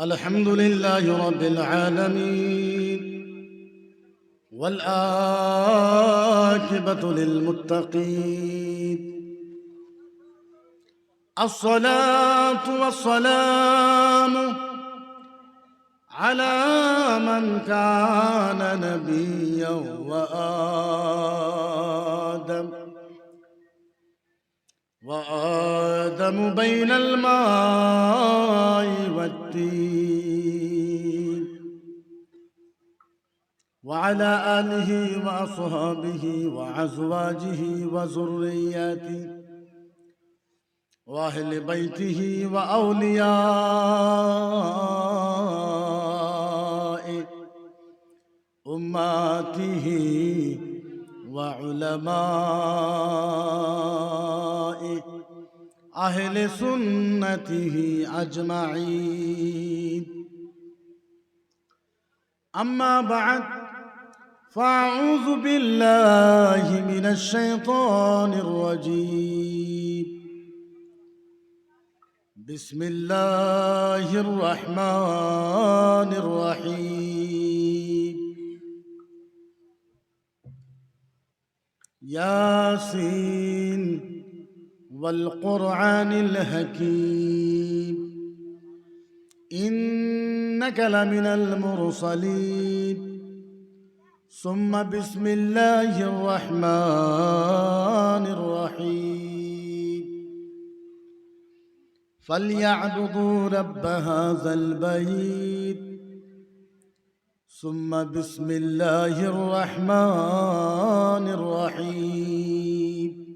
الحمد لله رب العالمين والآكبة للمتقين الصلاة والسلام على من كان نبيا وآدم وآدم بين الماء والتين. وعلى آله وأصحابه وأزواجه وذرياته وأهل بيته وأوليائه. أماته وعلماء أهل سنته أجمعين. أما بعد فأعوذ بالله من الشيطان الرجيم. بسم الله الرحمن الرحيم. ياسين والقرآن الحكيم. إنك لمن المرسلين. ثم بسم الله الرحمن الرحيم. فليعبدوا رب هذا البيت. ثم بسم الله الرحمن الرحيم.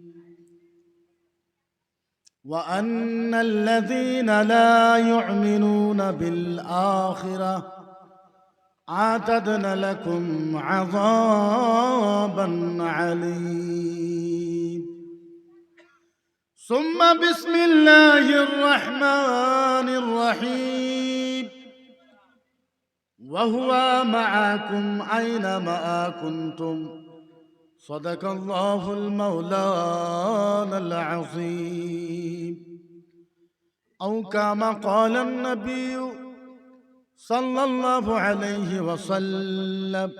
وأن الذين لا يؤمنون بالآخرة أعتدنا لكم عذابا عليم. ثم بسم الله الرحمن الرحيم. وهو معكم أينما كنتم؟ صدق الله المولانا العظيم. أو كما قال النبي صلى الله عليه وسلم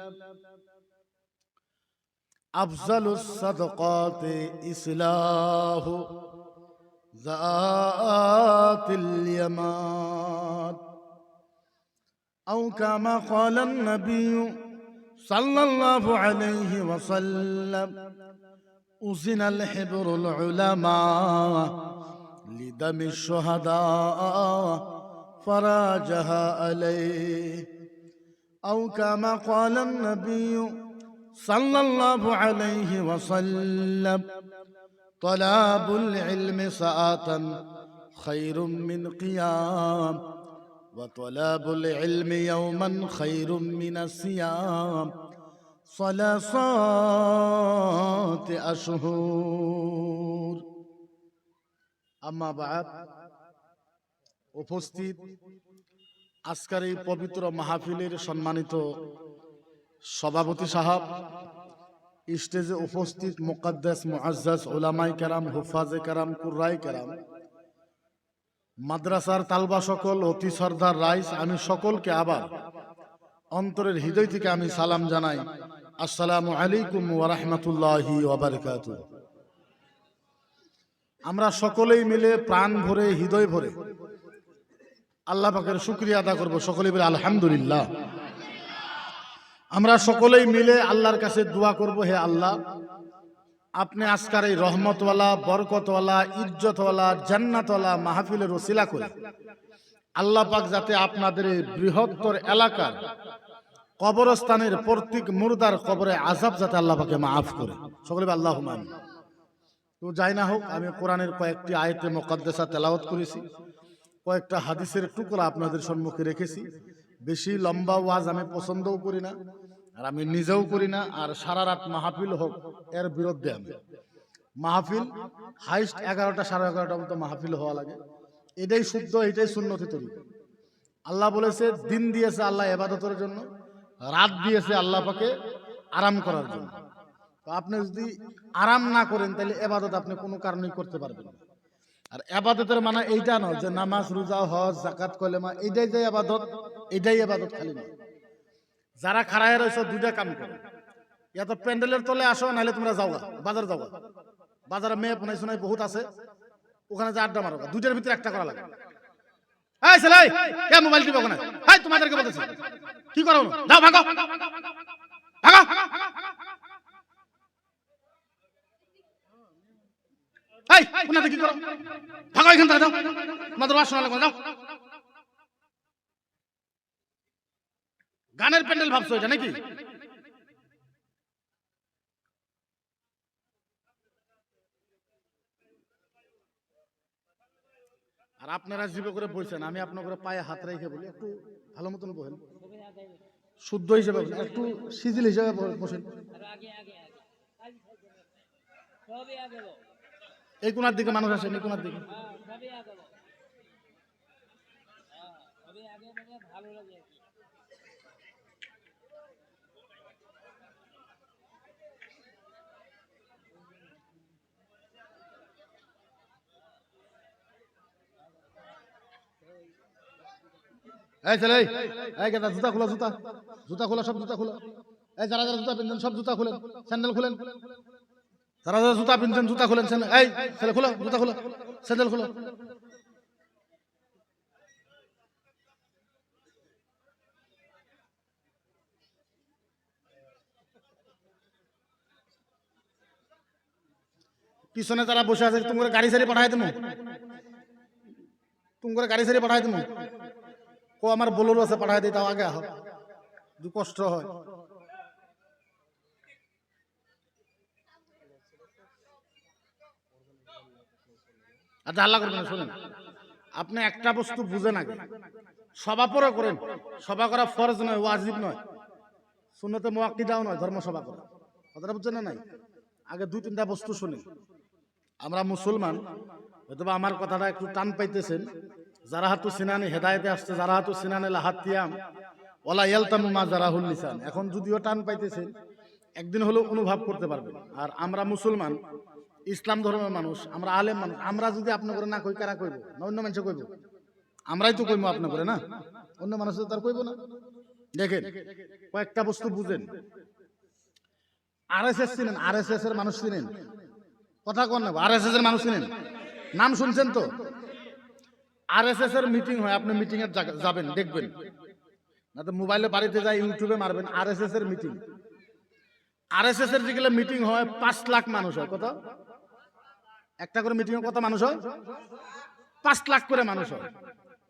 أفضل الصدقات إصلاح ذات اليمان. أو كما قال النبي صلى الله عليه وسلم أزن الحبر العلماء لدم الشهداء فراجها عليه. أو كما قال النبي صلى الله عليه وسلم طلاب العلم ساعة خير من قيام. وطلاب العلم يوما خير من الصيام صلاصات أشهر أما بعد উপস্থিত আজকের এই পবিত্র মাহফিলের সম্মানিত সভাপতি সাহাব স্টেজে উপস্থিত মুকাদ্দাস মুআজ্জাজ ওলামাই কেরাম হুফাজে কেরাম কুর্রাই কেরাম মাদ্রাসার তালবা সকল, অতি সর্দার রাইস, আমি সকলকে আবার অন্তরের হৃদয় থেকে আমি সালাম জানাই। আসসালামু আলাইকুম ওরহমতুল্লাহি ওবরকাত আমরা সকলেই মিলে প্রাণ ভরে, হৃদয় ভরে আল্লাহ পাকের শুক্রিয়া আদা করব। সকলেই বলে আলহামদুলিল্লাহ। আমরা সকলেই মিলে আল্লাহর কাছে দোয়া করব, হে আল্লাহ আপনি আজকার এই রহমতওয়ালা, বরকতওয়ালা, ইজ্জতওয়ালা, জান্নাতওয়ালা মাহফিলের ওসিলা করে। আল্লাহ পাক যাতে আপনাদের এই বৃহত্তর এলাকার কবরস্থানের প্রত্যেক মুর্দার কবরে আজাব যাতে আল্লাহ পাকে মাফ করে। সকলে আল্লাহ মান তো যাই না হোক, আমি কোরআনের কয়েকটি আয়তে মোকাদ্দেসা তেলাওয়াত করেছি। কয়েকটা হাদিসের টুকরা আপনাদের সম্মুখে রেখেছি। বেশি লম্বা ওয়াজ আমি পছন্দও করি না। আর আমি নিজেও করি না, আর সারা রাত মাহফিল হোক, এর বিরুদ্ধে আমি। মাহফিল হাইস্ট এগারোটা সাড়ে এগারোটা মতো মাহফিল হওয়া লাগে। এটাই শুদ্ধ, এটাই সুন্নতি তরি আল্লাহ বলেছে, দিন দিয়েছে আল্লাহ এবাদতের জন্য, রাত দিয়েছে আল্লাহ পাকে আরাম করার জন্য। তো আপনি যদি আরাম না করেন, তাহলে এবাদত আপনি কোনো কারণেই করতে পারবেন না। আর আবাদতের মানে এইটা নয় যে নামাজ, রোজা, হজ জাকাত কলেমা এইটাই যে আবাদত এইটাই আবাদত খালি নয়। যারা খাড়ায় রয়েছে দুইটা কাম করে। ইয়া তো প্যান্ডেলের তলে আসো নাহলে তোমরা যাওয়া বাজার যাওয়া বাজারে মেয়ে পুনাই শুনাই বহুত আছে ওখানে যে আড্ডা মারো দুইটার ভিতরে একটা করা লাগে। এই ছেলে এই, কে মোবাইল টিপো ওখানে? হাই তোমাদেরকে বলতেছি কি করো? যাও ভাগো। ভাগো। এই কোনাতে কি করো? ভাগো এখান থেকে যাও। তোমাদের বাস শোনা লাগবে যাও। গানের প্যান্ডেল ভাবছ এটা নাকি? আর আপনারা জীবে করে বলছেন, আমি আপনার করে পায়ে হাত রেখে বলি, একটু ভালো মতন বহেন শুদ্ধ হিসেবে একটু সিজিল হিসেবে বসেন। এই কোনার দিকে মানুষ আসেন, এই কোনার দিকে। হ্যাঁ হ্যাঁ ভালো লাগে। এই ছেলে এই, গেদা জুতা খোলা জুতা। জুতা খোলা সব জুতা খোলা। এই যারা যারা জুতা পিনছেন সব জুতা খুলেন। স্যান্ডেল খুলেন। যারা যারা জুতা পিনছেন জুতা খুলেন। এই ছেলে খোলো জুতা খোলো। স্যান্ডেল খোলো। পিছনে যারা বসে আছে তুমি গাড়ি সারি পাঠাই তুমি করে গাড়ি সারি পাঠাই দেবো ও আমার বোলোরো আছে পাঠাই দিই তাও আগে আহ। দু কষ্ট হয়। আচ্ছা আল্লাহ করবেন শোনেন। আপনি একটা বস্তু বুঝেন আগে। সভা পরে করেন। সভা করা ফরজ নয়, ওয়াজিব নয়। শূন্যতে মোয়াক্কিদাও নয়, ধর্ম সভা করা। কথাটা বুঝছেন না নাই? আগে দুই তিনটা বস্তু শুনি আমরা মুসলমান হয়তো আমার কথাটা একটু টান পাইতেছেন। যারা হাতু সিনানি হেদায়েতে আসছে, যারা হাতু সিনানি লাহাতিয়াম ওলা ইয়ালতামু মা জারাহুল লিসান। এখন যদিও টান পাইতেছেন, একদিন হলেও অনুভব করতে পারবেন। আর আমরা মুসলমান, ইসলাম ধর্মের মানুষ, আমরা আলেম মানুষ, আমরা যদি আপনার করে না কই, কারা কইব? না অন্য মানুষে কইব? আমরাই তো কইবো আপনার করে না? অন্য মানুষ তার কইব না। দেখেন, কয়েকটা বস্তু বুঝেন। আর এস এস চিনেন আর এস এর মানুষ চিনেন। কথা কন না আর এস এর মানুষ চিনেন। নাম শুনছেন তো? আর এস এস এর মিটিং হয়, আপনি মিটিং জায়গা- যাবেন, দেখবেন। না তো মোবাইলে বাড়িতে যাই ইউটিউবে মারবেন আর এস এস এর মিটিং আর এস এস এর যেগুলো মিটিং হয়, পাঁচ লাখ মানুষ হয়। কত? একটা করে মিটিং কত মানুষ হয়? পাঁচ লাখ করে মানুষ হয়।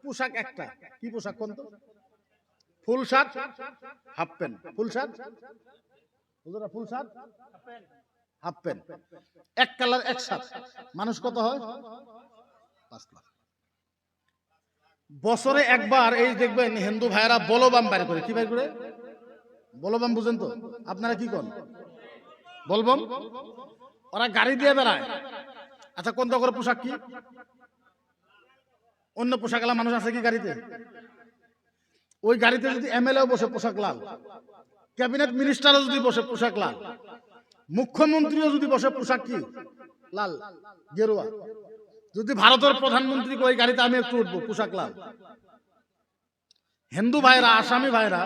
পোশাক একটা। কি পোশাক কোন তো? Full shirt? Half pant. Full shirt? Full shirt? Half pant. এক কালার, এক শার্ট। মানুষ কত হয়? পাঁচ লাখ। বছরে একবার এই দেখবেন হিন্দু ভাইয়েরা বলবাম বাইর করে। কি বাইর করে? বলবাম বুঝেন তো? আপনারা কি করেন বলবম? ওরা গাড়ি দিয়ে বেড়ায়। আচ্ছা কোন করে পোশাক কি? অন্য পোশাকলা মানুষ আছে কি গাড়িতে? ওই গাড়িতে যদি এমএলএ বসে পোশাক লাল, ক্যাবিনেট মিনিস্টারও যদি বসে পোশাক লাল, মুখ্যমন্ত্রীও যদি বসে পোশাক কি? লাল, গেরুয়া। যদি ভারতের প্রধানমন্ত্রী ওই গাড়িতে আমি একটু উঠবো, পোশাক লাল। হিন্দু ভাইরা, আসামি ভাইরা,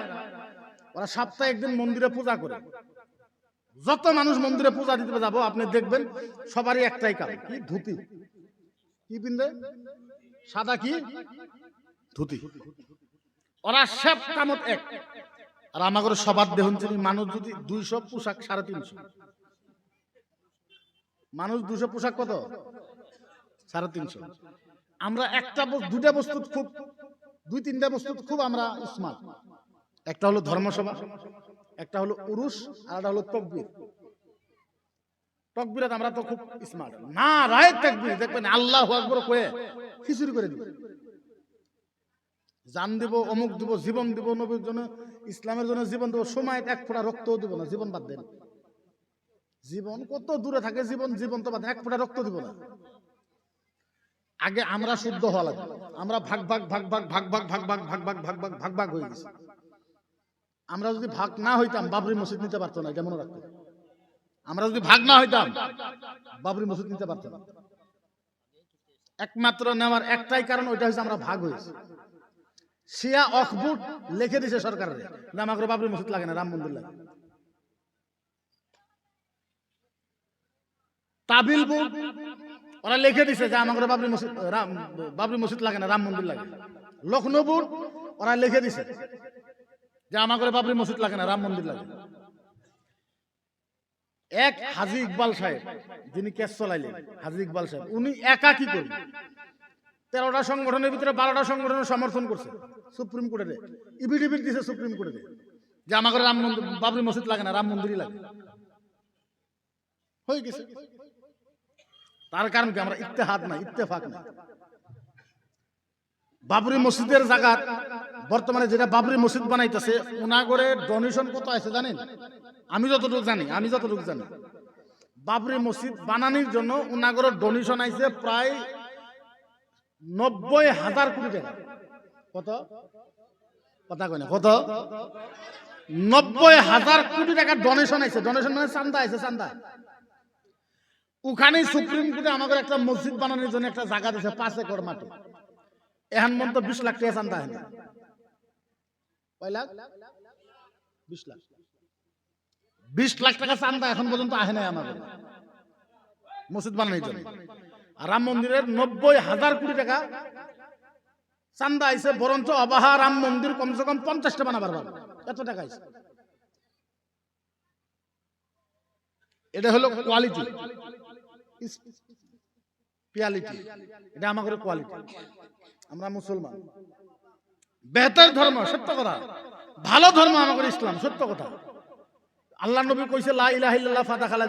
ওরা সপ্তাহে একদিন মন্দিরে পূজা করে। যত মানুষ মন্দিরে পূজা দিতে যাব, আপনি দেখবেন সবারই একটাই কাম। কি? ধুতি। কি পিনবে? সাদা কি? ধুতি। ওরা সব কামত এক। আর আমাদের সবার দেহন চিনি মানুষ যদি দুইশো পোশাক, সাড়ে তিনশো। মানুষ দুশো পোশাক কত? সাড়ে তিনশো। আমরা একটা দুটা বস্তু খুব দুই তিনটা বস্তু খুব আমরা স্মার্ট একটা হলো ধর্মসভা একটা হলো উরুস আর একটা হলো তকবির। তকবিরাত আমরা তো খুব স্মার্ট না রায় তকবির দেখবেন আল্লাহ আকবর কয়ে খিচুড়ি করে দিবে। জান দিব অমুক দিব জীবন দিব নবীর জন্য ইসলামের জন্য জীবন দেবো সময় এক ফোঁটা রক্তও দিব না জীবন বাদ দেন। জীবন কত দূরে থাকে জীবন জীবন তো বাদ এক ফোঁটা রক্ত দিব না। আগে আমরা শুদ্ধ হওয়া লাগবে আমরা ভাগ ভাগ ভাগ ভাগ ভাগ ভাগ ভাগ ভাগ ভাগ ভাগ ভাগ ভাগ ভাগ ভাগ হয়ে গেছি আমরা যদি ভাগ না হইতাম বাবরি মসজিদ নিতে পারতো না এটা মনে রাখতে আমরা যদি ভাগ না হইতাম বাবরি মসজিদ নিতে পারতো না একমাত্র নেওয়ার একটাই কারণ ওইটা হচ্ছে আমরা ভাগ হয়েছি শিয়া অকবুট লিখে দিছে সরকারের আমাকে বাবরি মসজিদ লাগে না রাম মন্দির লাগে তাবিল বোর্ড ওরা লিখে দিছে যে আমাকে বাবরি মসজিদ বাবরি মসজিদ লাগে না, রাম মন্দির লাগে। লখনৌ বোর্ড ওরা লিখে দিছে যে আমাকে বাবরি মসজিদ লাগে না, রাম মন্দির লাগে। এক হাজি ইকবাল সাহেব, যিনি কেস চলাইলেন, হাজি ইকবাল সাহেব, উনি একা কি করবেন? তেরোটা সংগঠনের ভিতরে বারোটা সংগঠনের সমর্থন করছে। সুপ্রিম কোর্টে ইভিডিভিট দিছে সুপ্রিম কোর্টে যে আমাকে রাম মন্দির, বাবরি মসজিদ লাগে না, রাম মন্দিরই লাগে। হয়ে গেছে। তার কারণ কি? আমরা ইত্তেহাদ না ইত্তেফাক না বাবরি মসজিদের জায়গা বর্তমানে যেটা বাবরি মসজিদ বানাইতেছে, উনাগরে ডোনেশন কত আছে জানেন? আমি যতটুকু জানি, আমি যতটুকু জানি। বাবরি মসজিদ বানানোর জন্য উনাগরের ডোনেশন আইছে প্রায় নব্বই হাজার কোটি টাকা। কত? কথা কয় না, কত? নব্বই হাজার কোটি টাকা ডোনেশন আইছে। ডোনেশন মানে চান্দা আইছে, চান্দা। ওখানে সুপ্রিম কোর্টে আমাদের একটা মসজিদ বানানোর জন্য একটা জায়গা দিছে পাঁচ একর মাটি। এখন মন্ত বিশ লাখ টাকা চান্দা হয় না বিশ লাখ। টাকা চান্দা এখন পর্যন্ত আহে নাই আমাদের। মসজিদ বানানোর জন্য। রাম মন্দিরের নব্বই হাজার কোটি টাকা চান্দা আইছে, বরঞ্চ অবাহা রাম মন্দির কমসে কম পঞ্চাশটা বানাবার পারবে এত টাকা আইছে। এটা হলো কোয়ালিটি পিয়ালিটি এটা আমরা সত্য কথা। সত্য কথা। আল্লাহ নবী কইছে ফাতা খালা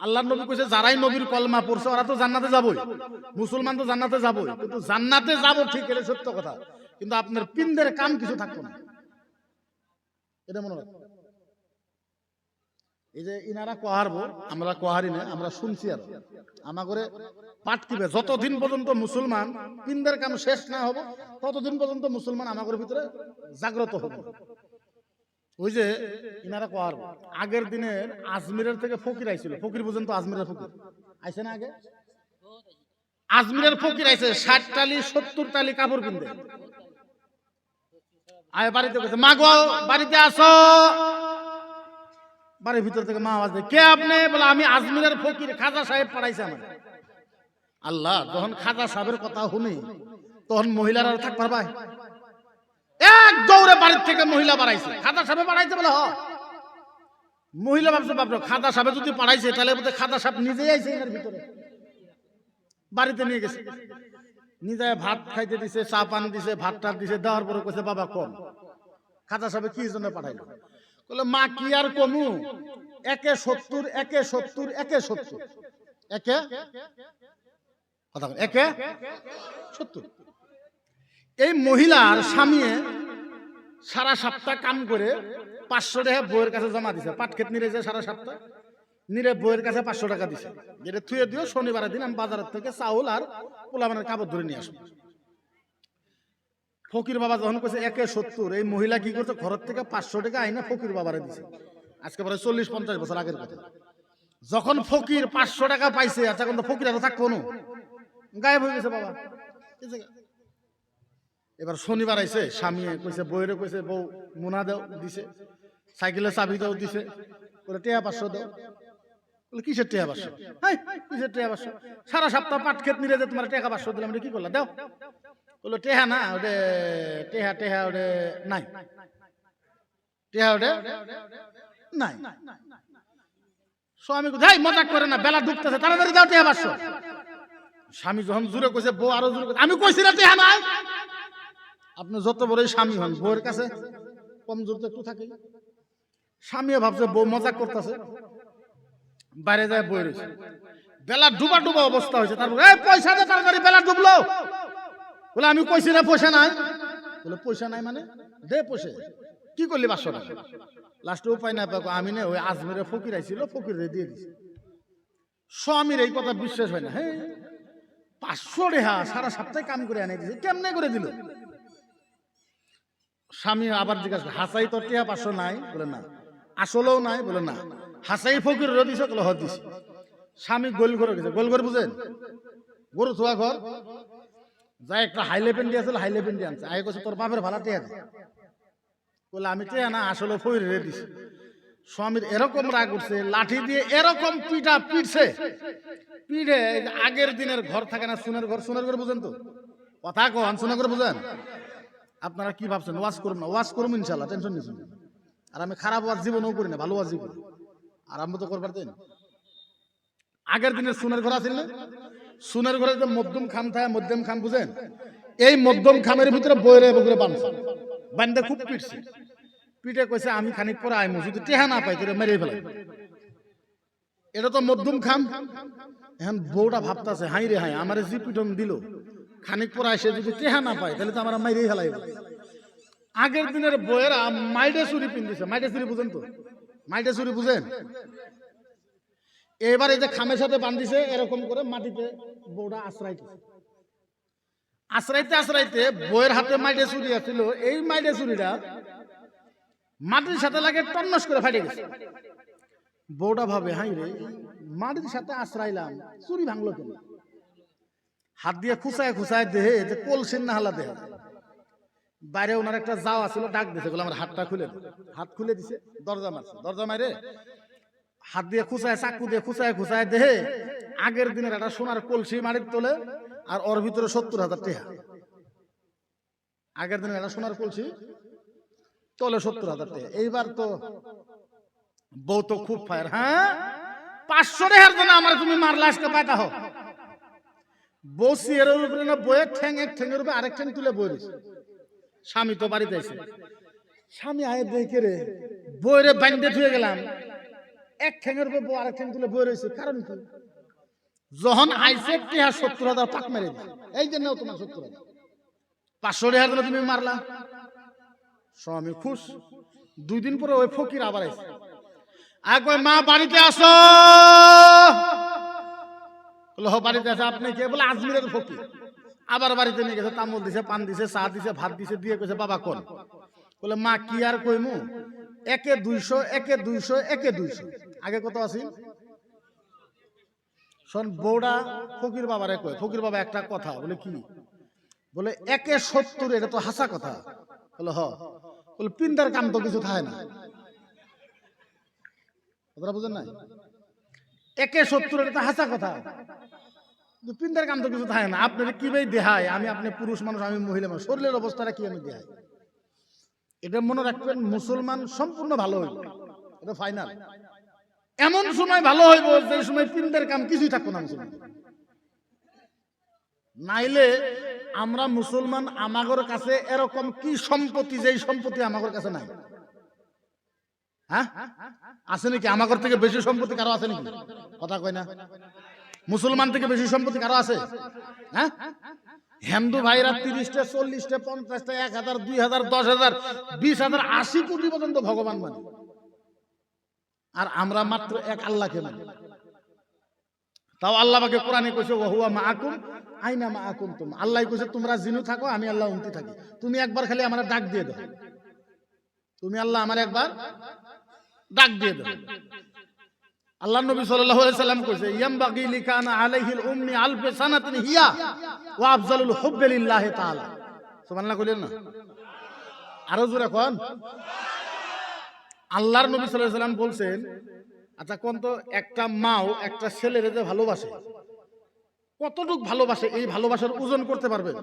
আল্লাহ নবী যারাই নবীর কলমা পড়ছে, ওরা তো জান্নাতে যাবই। মুসলমান তো জান্নাতে যাবই। কিন্তু জান্নাতে যাব ঠিক, এটা সত্য কথা। কিন্তু আপনার পিন্দের কাম কিছু থাকতো না। এটা মনে রাখবেন এই যে ইনারা কোহারবো আমরা কোহারি না, আমরা শুনছি আর। আমাগরে পাঠ দিবে, যতদিন পর্যন্ত মুসলমান পিন্দের কাম শেষ না হব, ততদিন পর্যন্ত মুসলমান আমাগর ভিতরে জাগ্রত হবে। ওই যে ইনারা কোয়ার আগের দিনের আজমিরের থেকে ফকির আইছিল, ফকির বুঝেন তো আজমিরের ফকির। আইছে না আগে? আজমিরের ফকির আইছে, ষাট টালি, সত্তর টালি কাপড় কিনতে আয় বাড়িতে মা গো, বাড়িতে আসো। বাড়ির ভিতর থেকে মা আওয়াজ কে আপনি? বলে, আমি আজমিরের ফকির খাজা সাহেব পড়াইছে আমার। আল্লাহ, যখন খাজা সাহেবের কথা শুনি, তখন মহিলারা থাক পারবাই এক দৌড়ে বাড়ির থেকে মহিলা বাড়াইছে। খাদা সাহেব বাড়াইছে বলে, হ। মহিলা ভাবছে, বাপরে খাদা সাহেব যদি পাড়াইছে তাহলে বোধহয় খাদা সাহেব নিজেই আইছে এর ভিতরে। বাড়িতে নিয়ে গেছে। নিজে ভাত খাইতে দিছে, চা পানি দিছে, ভাত টাত দিছে, দেওয়ার পরে কইছে, বাবা, কম। খাদা সাহেব কি জন্য পাঠাইলো? বলে মা, কি আর কমু? একে সত্তর একে সত্তর একে সত্তর। একে? একে? সত্তর। এই মহিলার স্বামী সারা সপ্তাহ কাম করে পাঁচশো টাকা বইয়ের কাছে জমা দিছে। পাট ক্ষেত নিরে যে সারা সপ্তাহ, নিরে বইয়ের কাছে পাঁচশো টাকা দিছে। যেটা থুয়ে দিও, শনিবারের দিন আমি বাজারের থেকে চাউল আর পোলাবানের কাপড় ধরে নিয়ে আসব। ফকির বাবা যখন কইছে, একে সত্তর, এই মহিলা কি করছে? ঘরের থেকে পাঁচশো টাকা আইনা ফকির বাবারে দিছে। আজকে প্রায় চল্লিশ, পঞ্চাশ বছর আগের কথা। যখন ফকির পাঁচশো টাকা পাইছে আচ্ছা এখন তো ফকির আর থাকব না। গায়েব হয়ে গেছে বাবা। এবার শনিবার আইছে, স্বামী কইছে বইরে কইছে, বউ মুনা দাও, দিছে। সাইকেলের চাবি দাও, দিছে। বলে, টেয়া পাঁচশো দাও। বলে, কিসের টেয়া পাঁচশো? হাই, কিসের টেয়া পাঁচশো? সারা সপ্তাহ পাট ক্ষেত নিরে যে তোমার টাকা পাঁচশো দিলাম কি করলা? দাও। বলল টেহা না ওটা টেহা টেহা ওটা নাই। টেহা ওটা নাই। স্বামী কোথায় মজাক করে না, বেলা ডুবতেছে তাড়াতাড়ি দাও টেহা পাঁচশো স্বামী যখন জুড়ে কইছে, বউ আরও জুড়ে আমি কইছি না টেহা নাই। আপনি যত বড়ই স্বামী হন, বউয়ের কাছে কমজোর তো একটু থাকে স্বামী ভাবছে, বউ মজাক করতেছে। বাইরে যায় বই রয়েছে। বেলা ডুবা ডুবা অবস্থা হয়েছে। তারপর, এই পয়সা দে, তাড়াতাড়ি বেলা ডুবলো। বলে, আমি কইছি না পয়সা নাই। বলে পয়সা নাই মানে? দে পয়সা কি করলি পাঁচশো টাকা লাস্টে উপায় না পাবো আমি না ওই আজমেরে ফকির আইছিল, ফকির দিয়ে দিছি। স্বামীর এই কথা বিশ্বাস হয় না হ্যাঁ? পাঁচশো রেহা সারা সপ্তাহে কাম করে আনে দিছে, কেমনে করে দিল? স্বামী আবার জিজ্ঞাসা হাসাই তোর টিয়া পাঁচশো নাই? বলে, না। আসলেও নাই? বলে, না। হাসাই ফকির দিছে বলে হ দিছি। স্বামী গোল করে গেছে, গোল করে বুঝেন? গরু থোয়া ঘর যাই একটা হাইলে পেন্ডি আছিল হাইলে পেন্ডি আনছে। আগে কইছে, তোর বাপের ভাড়া টেয়া বলে আমি টেয়া না, আসলে ফইরে রে দিছি। স্বামীর এরকম রাগ উঠছে, লাঠি দিয়ে এরকম পিটা পিটছে। পিঠে আগের দিনের ঘর থাকে না, সুনের ঘর সুনের ঘর বুঝেন তো? কথা কন, সুনের ঘর বুঝেন? আপনারা কি ভাবছেন? ওয়াজ করুন না, ওয়াজ করুন ইনশাল্লাহ টেনশন নিচ্ছেন আর আমি খারাপ ওয়াজ জীবনও করি না, ভালো ওয়াজ করি আরম্ভ তো করবার দেন। আগের দিনের সুনের ঘর আছে না? সুনের ঘরে যে মধ্যম খাম থাকে, মধ্যম খাম বুঝেন? এই মধ্যম খামের ভিতরে বইরে বগরে বানছে। বান্দা খুব পিটছে। পিটে কইছে, আমি খানিক পরে আইমু, যদি টেহা না পাই তোরে মেরে ফেলাই। এটা তো মধ্যম খাম। এখন বউটা ভাবতাছে, হাই রে হাই, আমার যে পিটন দিল, খানিক পরে এসে যদি টেহা না পায়, তাহলে তো আমার মাইরেই ফেলাইব। আগের দিনের বইয়েরা মাইডে চুরি পিন্দিছে মাইডে চুরি বুঝেন তো? মাইডে চুরি বুঝেন? এবার যে খামের সাথে বান্ধিছে, এরকম করে মাটিতে বউটা আশ্রাইতে আশ্রাইতে আশ্রাইতে বইয়ের হাতে মাইডে চুরি আছিল এই মাইডে চুরিটা মাটির সাথে লাগে টন্নস করে ফাটে গেছে বউটা ভাবে, হাই রে, মাটির সাথে আশ্রাইলাম চুরি ভাঙলো কেন? হাত দিয়ে খুসায় খুসায় দেহে যে কলসিন না হালা দেহে। বাইরে ওনার একটা যাও আছিল, ডাক দিছে বলে আমার হাতটা খুলে হাত খুলে দিছে, দরজা মারছে। দরজা মারে হাত দিয়ে খুসায় চাকু দিয়ে খুসায় খুসায় দেহে। আগের দিনের একটা সোনার কলসি মাটির তোলে আর ওর ভিতরে সত্তর হাজার টেহা। আগের দিনের একটা সোনার কলসি তোলে সত্তর হাজার টেহা। এইবার তো বউ তো খুব ফায়ার। হ্যাঁ? পাঁচশো রেহার জন্য আমার তুমি মারলা আজকে পাইতা হোক বউ সিয়ারের উপরে না বইয়ের ঠ্যাং এক ঠ্যাঙের উপরে আরেক ঠ্যাং তুলে বই স্বামী তো বাড়িতে এসে স্বামী আয় দেখে রে বইরে বান্ধে ধুয়ে গেলাম। এক ঠ্যাঙের উপরে বউ আরেক ঠ্যাং তুলে বই রয়েছে, কারণ কি? যখন আইসে টেহা সত্তর হাজার পাক মেরে দিছে। এই জন্য তোমার সত্তর হাজার পাঁচশো জন্য তুমি মারলা। স্বামী খুশ। দুই দিন পরে ওই ফকির আবার আইসে কয়, মা, বাড়িতে আসো। বলে হ, বাড়িতে আছে আপনি কে? বলে, আজমিরের ফকির। আবার বাড়িতে নিয়ে গেছে, তামল দিছে, পান দিছে, চা দিছে, ভাত দিছে দিয়ে কইছে বাবা কোন? বলে মা, কি আর কইমু? একে দুইশো একে দুইশো একে দুইশো। আগে কত আছিল শোন বৌড়া ফকির বাবারে কয়, ফকির বাবা একটা কথা, বলে কি? বলে, একে সত্তর, এটা তো হাসা কথা। বলে, হ। বলে পিন্দার কাম তো কিছু থাকে না। কথাটা বুঝেন না একে সত্তর, এটা তো হাসা কথা। পিন্দার কাম তো কিছু থাকে না। আপনার কি ভাই দেহায়? আমি, আপনি পুরুষ মানুষ, আমি মহিলা মানুষ। শরীরের অবস্থাটা কি আমি দেহাই এটা মনে রাখবেন মুসলমান সম্পূর্ণ ভালো হইব। এটা ফাইনাল এমন সময় ভালো হইব যে সময় পিন্দের কাম কিছুই থাকব না মুসলমান। নাইলে আমরা মুসলমান আমাগর কাছে এরকম কি সম্পত্তি যেই সম্পত্তি আমাগর কাছে নাই? হ্যাঁ? আছে নাকি? আমাগর থেকে বেশি সম্পত্তি কারও আছে নাকি? কথা কয় না। মুসলমান থেকে বেশি সম্পত্তি কারও আছে? হ্যাঁ? হিন্দু ভাইরা তিরিশটা, চল্লিশটা, পঞ্চাশটা, এক হাজার, দুই হাজার, দশ হাজার, বিশ হাজার, আশি কোটি পর্যন্ত ভগবান মানে। আর আমরা মাত্র এক আল্লাহকে মানি। তাও আল্লাহ বাকে কোরআনে কইছে, ওহুয়া মা আকুম আইনা মা আকুম তুম? আল্লাহ কইছে, তোমরা জিনু থাকো, আমি আল্লাহ উন্তি থাকি। তুমি একবার খালি আমার ডাক দিয়ে দাও। তুমি আল্লাহ আমার একবার ডাক দিয়ে দাও। আল্লাহ নবী সাল্লাল্লাহু আলাইহি সাল্লাম কইছে, ইয়ামবাগি লিকানা আলাইহিল উম্মি আলফ সানাতিন হিয়া ওয়া আফজালুল হুব্বি লিল্লাহি তাআলা। সুবহানাল্লাহ কইলেন না? আরও জোরে কোন। আল্লাহর নবী সাল্লাল্লাহু আলাইহি সাল্লাম বলছেন আচ্ছা কোন তো একটা মাও একটা ছেলের যে ভালোবাসে, কতটুক ভালোবাসে, এই ভালোবাসার ওজন করতে পারবেন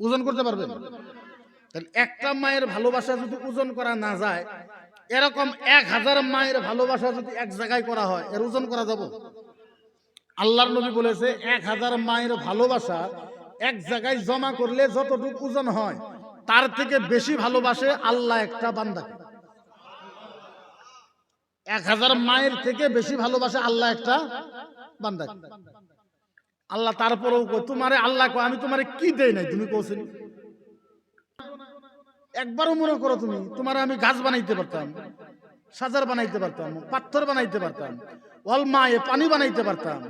ওজন করতে পারবেন তাহলে একটা মায়ের ভালোবাসা যদি ওজন করা না যায় এরকম এক হাজার মায়ের ভালোবাসা যদি এক জায়গায় করা হয়, এর ওজন করা যাব? আল্লাহর নবী বলেছে, এক হাজার মায়ের ভালোবাসা এক জায়গায় জমা করলে যতটুকু ওজন হয়, তার থেকে বেশি ভালোবাসে আল্লাহ একটা বান্দাকে। এক হাজার মায়ের থেকে বেশি ভালোবাসে আল্লাহ একটা বান্দাকে। আল্লাহ তারপরেও তোমারে আল্লাহ আমি তোমারে কি দেই নাই? তুমি কৌশল একবারও মনে করো তুমি, তোমার আমি গাছ বানাইতে পারতাম, সাজার বানাইতে পারতাম, পাথর বানাইতে পারতাম, অল মায়ে পানি বানাইতে পারতাম,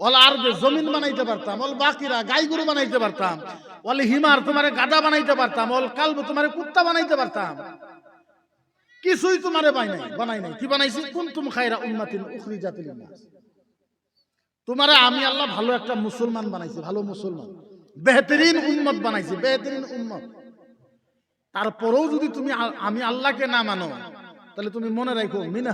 অল আর জমিন বানাইতে পারতাম, অল বাকিরা গাই গরু বানাইতে পারতাম, অল হিমার তোমারে গাদা বানাইতে পারতাম, অল কালব তোমারে কুত্তা বানাইতে পারতাম। কিছুই তোমারে বাই নাই, বানাই নাই। কি বানাইছি? কোন তুম খাইরা উম্মাতিন উখরিজাতিল নাস তোমারে আমি আল্লাহ ভালো একটা মুসলমান বানাইছি, ভালো মুসলমান। বেহতরিন উম্মত বানাইছি, বেহতরিন উম্মত। তারপরেও যদি তুমি আমি আল্লাহকে না মানো তাহলে তুমি মনে রাখো মিনা